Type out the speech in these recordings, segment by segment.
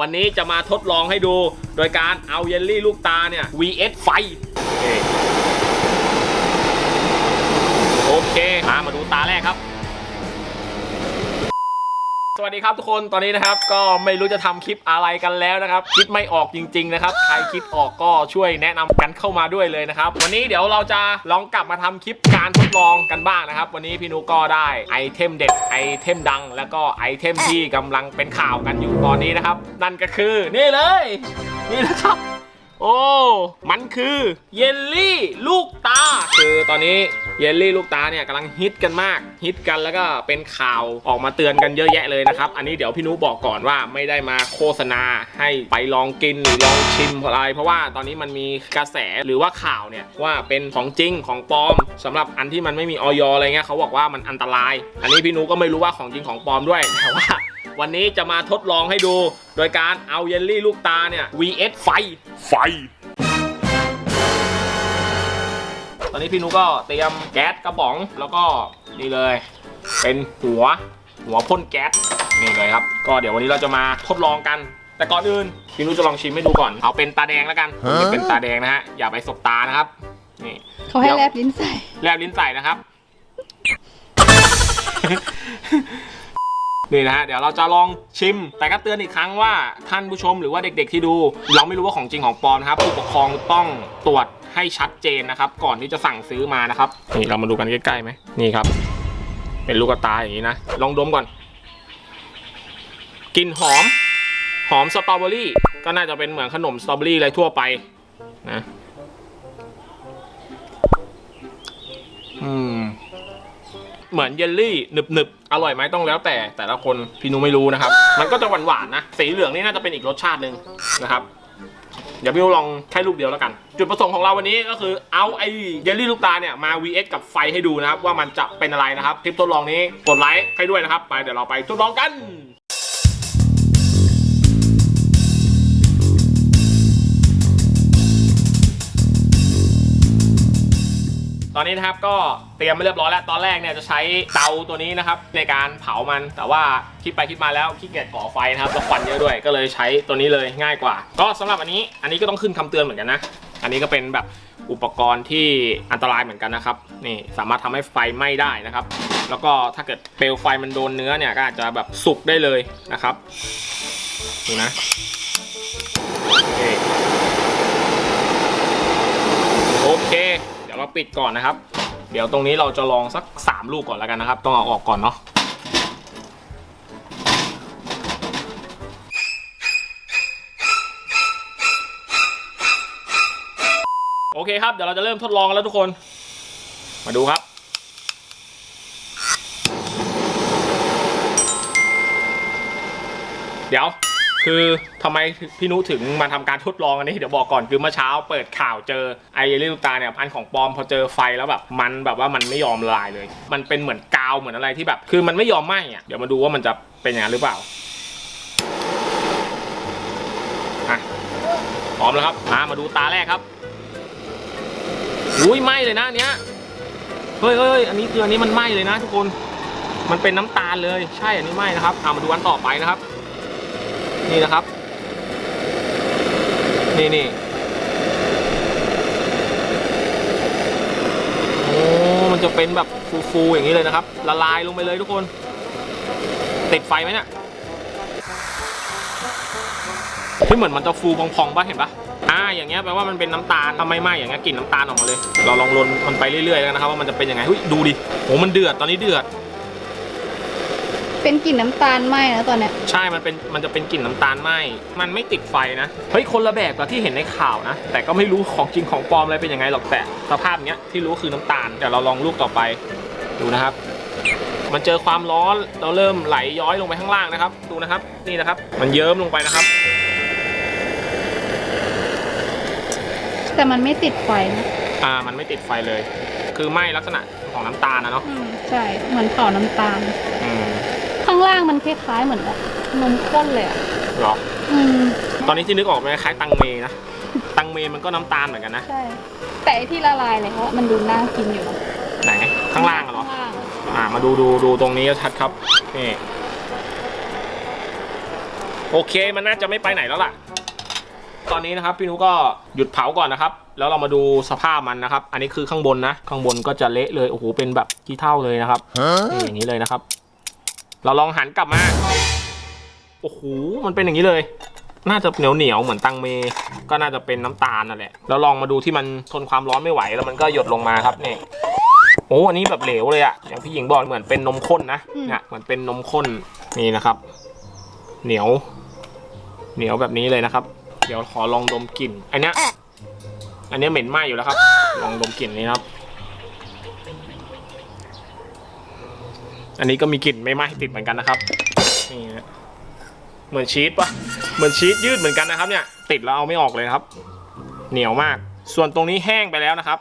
วันนี้จะมาทดลองให้ดู โดยการเอาเยลลี่ลูกตาเนี่ย vs ไฟโอเคมามาดูตาแรกครับ สวัสดีครับทุกคนตอนนี้นะครับก็ไม่รู้จะทำคลิปอะไรกันแล้วนะครับคิดไม่ออกจริง ๆ นะครับ ใครคิดออกก็ช่วยแนะนำกันเข้ามาด้วยเลยนะครับ วันนี้เดี๋ยวเราจะลองกลับมาทำคลิปการทดลองกันบ้างนะครับ วันนี้พี่นุก็ได้ไอเทมเด็ดไอเทมดัง แล้วก็ไอเทมที่กำลังเป็นข่าวกันอยู่ตอนนี้นะครับ นั่นก็คือนี่เลย นี่นะครับ โอ้ มันคือเยลลี่ลูกตา คือตอนนี้เยลลี่ลูกตาเนี่ยกำลังฮิตกันมาก ฮิตกันแล้วก็เป็นข่าวออกมาเตือนกันเยอะแยะเลยนะครับ อันนี้เดี๋ยวพี่นุบอกก่อนว่าไม่ได้มาโฆษณาให้ไปลองกินหรือลองชิมอะไร เพราะว่าตอนนี้มันมีกระแสหรือว่าข่าวเนี่ยว่าเป็นของจริงของปลอมสำหรับอันที่มันไม่มีออยอะไรเงี้ยเขาบอกว่ามันอันตราย อันนี้พี่นุก็ไม่รู้ว่าของจริงของปลอมด้วยแต่ว่า วันนี้จะมาทดลองให้ดู โดยการเอาเยลลี่ลูกตาเนี่ย vs ไฟ ไฟ ตอนนี้พี่นุก็เตรียมแก๊สกระป๋องแล้วก็นี่เลย เป็นหัวหัวพ่นแก๊สนี่เลยครับ ก็เดี๋ยววันนี้เราจะมาทดลองกัน แต่ก่อนอื่นพี่นุจะลองชิมให้ดูก่อน เอาเป็นตาแดงแล้วกันผมจะเป็นตาแดงนะฮะอย่าไปสบตานะครับนี่เขาให้เดี๋ยวแลบลิ้นใส่แลบลิ้นใส่นะครับ นี่นะฮะเดี๋ยวเราจะลองชิม แต่ก็เตือนอีกครั้งว่าท่านผู้ชมหรือว่าเด็กๆที่ดู เราไม่รู้ว่าของจริงของปลอมนะครับผู้ปกครองต้องตรวจให้ชัดเจนนะครับ ก่อนที่จะสั่งซื้อมานะครับนี่เรามาดูกันใกล้ๆไหมนี่ครับ เป็นลูกกระตายอย่างนี้นะลองดมก่อนกลิ่นหอม หอมสตรอเบอรี่ ก็น่าจะเป็นเหมือนขนมสตรอเบอรี่อะไรทั่วไปนะอืม เหมือนเยลลี่หนึบหนึบอร่อยไหมต้องแล้วแต่แต่ละคนพี่นุไม่รู้นะครับ มันก็จะหวานหวานนะ สีเหลืองนี่น่าจะเป็นอีกรสชาติหนึ่งนะครับ เดี๋ยวพี่นุลองแค่ลูกเดียวแล้วกัน จุดประสงค์ของเราวันนี้ก็คือเอาไอ้เยลลี่ลูกตาเนี่ยมา vs กับไฟให้ดูนะครับ ว่ามันจะเป็นอะไรนะครับคลิปทดลองนี้กดไลค์ให้ด้วยนะครับ ไปเดี๋ยวเราไปทดลองกัน ตอนนี้นะครับก็เตรียมมาเรียบร้อยแล้ว ตอนแรกเนี่ยจะใช้เตาตัวนี้นะครับในการเผามัน แต่ว่าคิดไปคิดมาแล้วขี้เกียจก่อไฟนะครับแล้วควันเยอะด้วย ก็เลยใช้ตัวนี้เลยง่ายกว่า ก็สำหรับอันนี้ อันนี้ก็ต้องขึ้นคำเตือนเหมือนกันนะ อันนี้ก็เป็นแบบอุปกรณ์ที่อันตรายเหมือนกันนะครับ นี่สามารถทำให้ไฟไหม้ได้นะครับ แล้วก็ถ้าเกิดเปลวไฟมันโดนเนื้อเนี่ยก็อาจจะแบบสุกได้เลยนะครับ ดูนะโอเค ยวเราปิดก่อนนะครับ เดี๋ยวตรงนี้เราจะลองสัก 3 ลูกก่อนแล้วกันนะครับ ต้องเอาออกก่อนเนาะโอเคครับ เดี๋ยวเราจะเริ่มทดลองแล้วทุกคน มาดูครับ เดี๋ยว คือทำไมพี่นุถึงมาทำการทดลองอันนี้เดี๋ยวบอกก่อนคือเมื่อเช้าเปิดข่าวเจอไอเยลลี่ลูกตาเนี่ยพันของปลอมพอเจอไฟแล้วแบบมันแบบว่ามันไม่ยอมละลายเลย มันเป็นเหมือนกาวเหมือนอะไรที่แบบ คือมันไม่ยอมไหม้อะเดี๋ยวมาดูว่ามันจะเป็นอย่างนั้นหรือเปล่าอะพร้อมแล้วครับมามาดูตาแรกครับอุ้ยไหม้เลยนะเนี้ยเฮ้ยเฮ้ยอันนี้คืออันนี้มันไหม้เลยนะ ทุกคน มันเป็นน้ำตาลเลย ใช่อันนี้ไหม้นะครับเอามาดูอันต่อไปนะครับ นี่นะครับ นี่นี่โอ้มันจะเป็นแบบฟูๆอย่างนี้เลยนะครับ ละลายลงไปเลยทุกคน ติดไฟไหมเนี่ยที่เหมือนมันจะฟูพองๆป่ะเห็นป่ะอ่าอย่างเงี้ยแปลว่ามันเป็นน้ำตาลทำไมไหมอย่างเงี้ยกลิ่นน้ำตาลออกมาเลย เราลองลนมันไปเรื่อยๆแล้วนะครับว่ามันจะเป็นยังไงเฮ้ยดูดิโอ้มันเดือดตอนนี้เดือด เป็นกลิ่นน้ำตาลไหมนะตอนเนี้ย ใช่ มันเป็น มันจะเป็นกลิ่นน้ำตาลไหมมันไม่ติดไฟนะ เฮ้ย คนละแบบกับที่เห็นในข่าวนะ แต่ก็ไม่รู้ของจริงของปลอมอะไรเป็นยังไงหรอก แต่สภาพเนี้ยที่รู้คือน้ำตาล เดี๋ยวเราลองลูกต่อไป ดูนะครับ มันเจอความร้อน เราเริ่มไหลย้อยลงไปข้างล่างนะครับ ดูนะครับ นี่นะครับ มันเยิ้มลงไปนะครับ แต่มันไม่ติดไฟนะอ่า มันไม่ติดไฟเลย คือไหม้ลักษณะของน้ำตาลนะเนาะ อืมใช่ เหมือนเผาน้ำตาล อืมข้างล่างมันคล้ายๆเหมือนแบบนมข้นเลยอะเหรอ อืมตอนนี้ที่นึกออกมันคล้ายตังเมนะ ตังเมมันก็น้ำตาลเหมือนกันนะ ใช่ แต่ไอ้ที่ละลายเลยเพราะมันดูน่ากินอยู่นะไหน ข้างล่างอะเหรอ ข้างล่างอ่า มาดูดูดูตรงนี้ชัดครับ นี่ โอเค มันน่าจะไม่ไปไหนแล้วล่ะ ตอนนี้นะครับ พี่นุก็หยุดเผาก่อนนะครับ แล้วเรามาดูสภาพมันนะครับ อันนี้คือข้างบนนะ ข้างบนก็จะเละเลย โอ้โห เป็นแบบขี้เท่าเลยนะครับ นี่อย่างนี้เลยนะครับ เราลองหันกลับมา โอ้โห มันเป็นอย่างนี้เลย น่าจะเหนียวเหนียวๆเหมือนตังเม ก็น่าจะเป็นน้ำตาลนั่นแหละแล้วลองมาดูที่มันทนความร้อนไม่ไหวแล้วมันก็หยดลงมาครับนี่โอ้อันนี้แบบเหลวเลยอะอย่างพี่หญิงบอกเหมือนเป็นนมข้นนะเนี่ยเหมือนเป็นนมข้นนี่นะครับ เหนียว เหนียวแบบนี้เลยนะครับ เดี๋ยวขอลองดมกลิ่นอันเนี้ยอันเนี้ยเหม็นไหม้อยู่แล้วครับ ลองดมกลิ่นนี้นะครับ อันนี้ก็มีกลิ่นไม่ไหม้ติดเหมือนกันนะครับนี่นะเหมือนชีสปะเหมือนชีสยืดเหมือนกันนะครับเนี่ย ติดแล้วเอาไม่ออกเลยครับ เหนียวมาก ส่วนตรงนี้แห้งไปแล้วนะครับ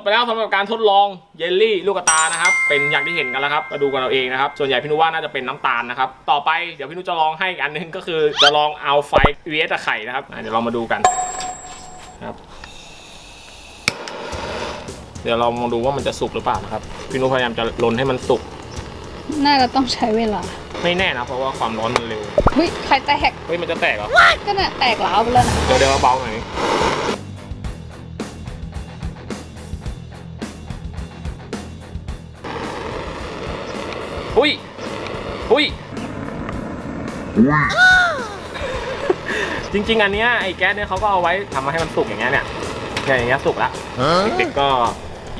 บไปแล้วสำหรับการทดลองเยลลี่ลูกกระตานะครับ เป็นอย่างที่เห็นกันแล้วครับมาดูกันเอาเองนะครับ ส่วนใหญ่พี่นุว่าน่าจะเป็นน้ำตาลนะครับ ต่อไปเดี๋ยวพี่นุจะลองให้อีกอันหนึงก็คือจะลองเอาไฟ vs ไข่นะครับอะเดี๋ยวเรามาดูกันครับ เดี๋ยวเรามาดูว่ามันจะสุกหรือเปล่านะครับ พี่นุพยายามจะลนให้มันสุก น่าจะต้องใช้เวลา ไม่แน่นะเพราะว่าความร้อนมันเร็วเฮ้ยไข่แตกเฮ้ยมันจะแตกเหรอก็น่ะแตกหลาวไปแล้วนะเดี๋ยวเดี๋ยวเบาๆหน่อยอุ้ย อุ้ยจริง ๆ อันเนี้ยไอ้แก๊สเนี่ยเขาก็เอาไว้ทำมาให้มันสุกอย่างเงี้ยเนี่ยเนี่ยอย่างเงี้ยสุกแล้วเด็กๆก็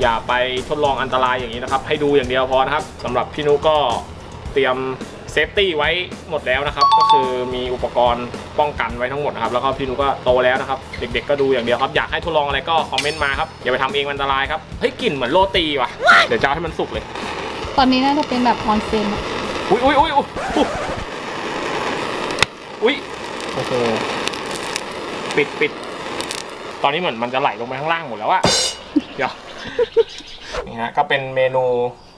อย่าไปทดลองอันตรายอย่างนี้นะครับ ให้ดูอย่างเดียวพอนะครับสำหรับพี่นุก็เตรียมเซฟตี้ไว้หมดแล้วนะครับ ก็คือมีอุปกรณ์ป้องกันไว้ทั้งหมดนะครับแล้วก็พี่นุก็โตแล้วนะครับ เด็ก ๆ ก็ดูอย่างเดียวครับอยากให้ทดลองอะไรก็คอมเมนต์มาครับอย่าไปทำเองมันอันตรายครับเฮ้ยกลิ่นเหมือนโรตีว่ะเดี๋ยวจะเอาให้มันสุกเลย ตอนนี้น่าจะเป็นแบบออนเซนอะ อุ้ยอุ้ยอุ้ยอุ้ยอุ้ยโอ้โหปิดปิดตอนนี้เหมือนมันจะไหลลงไปข้างล่างหมดแล้วอะเดี๋ยวนี่ฮะก็เป็นเมนู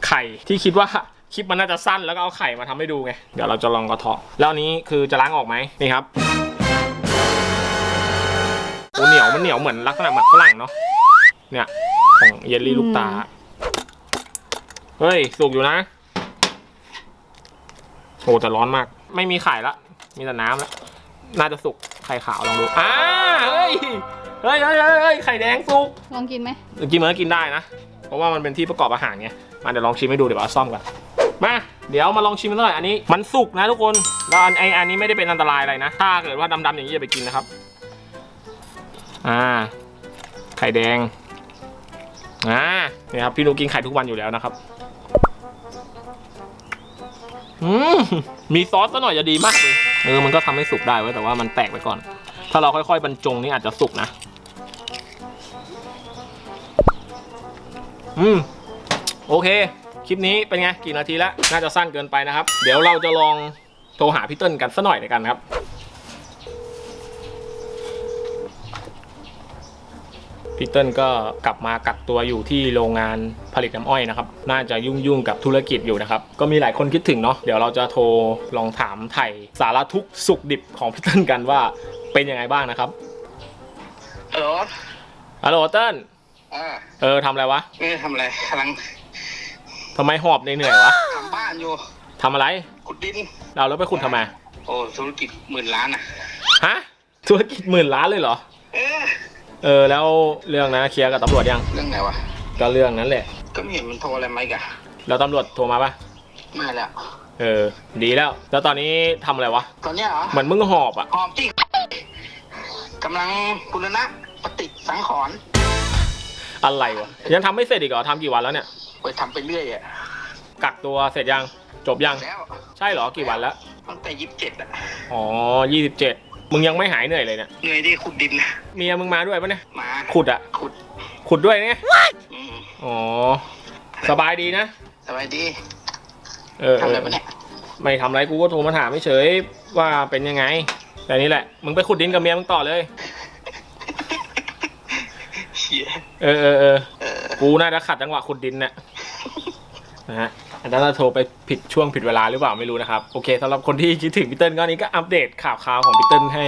ไข่ที่คิดว่าคลิปมันน่าจะสั้นแล้วก็เอาไข่มาทำให้ดูไง เดี๋ยวเราจะลองกระเทาะ แล้วอันนี้คือจะล้างออกไหมนี่ครับโอ้เหนียวมันเหนียวเหมือนลักษณะหมักฝรั่งเนาะ เนี่ย ของเยลลี่ลูกตา เฮ้ย สุกอยู่นะ โอ้แต่ร้อนมาก ไม่มีไข่ละ มีแต่น้ำละ น่าจะสุก ไข่ขาวลองดูอ่าเฮ้ยเฮ้ย เฮ้ยเฮ้ยเฮ้ยไข่แดงสุก ลองกินไหมกินมันก็กินได้นะ เพราะว่ามันเป็นที่ประกอบอาหารไง มาเดี๋ยวลองชิมให้ดูเดี๋ยวเอาซ่อมกันมา เดี๋ยวมาลองชิมกันหน่อย อันนี้มันสุกนะทุกคน แล้วอันไออันนี้ไม่ได้เป็นอันตรายอะไรนะ ถ้าเกิดว่าดำๆอย่างนี้อย่าไปกินนะครับ อ่า ไข่แดง อ่า นี่ครับ พี่นุกกินไข่ทุกวันอยู่แล้วนะครับ อืมมีซอสซะหน่อยจะดีมากเลย เออ มันก็ทำให้สุกได้เว้ยแต่ว่ามันแตกไปก่อน ถ้าเราค่อยๆบรรจงนี่อาจจะสุกนะ อืม โอเค คลิปนี้เป็นไง กี่นาทีแล้ว น่าจะสั้นเกินไปนะครับ เดี๋ยวเราจะลองโทรหาพี่เติ้ลกันสัหน่อยในกันครับ พี่เติ้ลก็กลับมากักตัวอยู่ที่โรงงานผลิตน้ำอ้อยนะครับ น่าจะยุ่งๆกับธุรกิจอยู่นะครับ ก็มีหลายคนคิดถึงเนาะ เดี๋ยวเราจะโทรลองถามไถ่สารทุกข์สุขดิบของพี่เติ้ลกันว่าเป็นยังไงบ้างนะครับ ฮัลโหล ฮัลโหลเติ้ลอ่าเออทำอะไรวะไม่ได้ทำอะไรกำลังทำไมหอบเหนื่อยๆวะทำบ้านอยู่ทำอะไร ขุดดิน เราแล้วไปขุดทำไม โอ้ธุรกิจหมื่นล้านอะ ฮะ ธุรกิจหมื่นล้านเลยเหรอ เอ๊ะเออแล้วเรื่องนะเคลียร์กับตำรวจยัง เรื่องไหนวะ ก็เรื่องนั้นแหละ ก็ไม่เห็นมันโทรอะไรมาอีกอะแล้วตำรวจโทรมาปะไม่แล้ว เออ ดีแล้ว แล้วตอนนี้ทำอะไรวะตอนเนี้ยเหรอเหมือนมึงหอบอะหอมที่กำลังบุรณะปฏิสังขรณ์อะไรวะ ยังทำไม่เสร็จอีกเหรอทำกี่วันแล้วเนี่ย ไปทำไปเรื่อยอะกักตัวเสร็จยัง จบยัง แล้วใช่เหรอ กี่วันแล้ว ตั้งแต่ยี่สิบเจ็ดอะอ๋อยี่สิบเจ็ด มึงยังไม่หายเหนื่อยเลยเนี่ยเหนื่อยที่ขุดดินนะเมียมึงมาด้วยปะเนี่ยมาขุดอะขุดขุดด้วยเนี่ยอืมอ๋อสบายดีนะสบายดีเออทำเออะไรอปะเนี่ยไม่ทำอะไรกูก็โทรมาถามเฉยๆว่าเป็นยังไง แต่นี่แหละ มึงไปขุดดินกับเมียมึงต่อเลยเชี่ยเออเออเออเออกูน่าจะขัดจังหวะขุดดินเนี่ย นะฮะอันนั้นเราโทรไปผิดช่วงผิดเวลาหรือเปล่าไม่รู้นะครับ โอเคสำหรับคนที่คิดถึงพี่เติ้ลก็นี้ก็อัปเดตข่าวคราวของพี่เติ้ลให้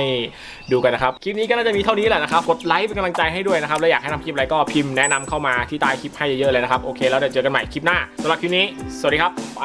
ดูกันนะครับ คลิปนี้ก็น่าจะมีเท่านี้แหละนะครับ กดไลค์เป็นกำลังใจให้ด้วยนะครับ แล้วอยากให้ทำคลิปอะไรก็พิมพ์แนะนำเข้ามาที่ใต้คลิปให้เยอะๆเลยนะครับ โอเค แล้วเดี๋ยวเจอกันใหม่คลิปหน้าสำหรับคลิปนี้ สวัสดีครับ ไป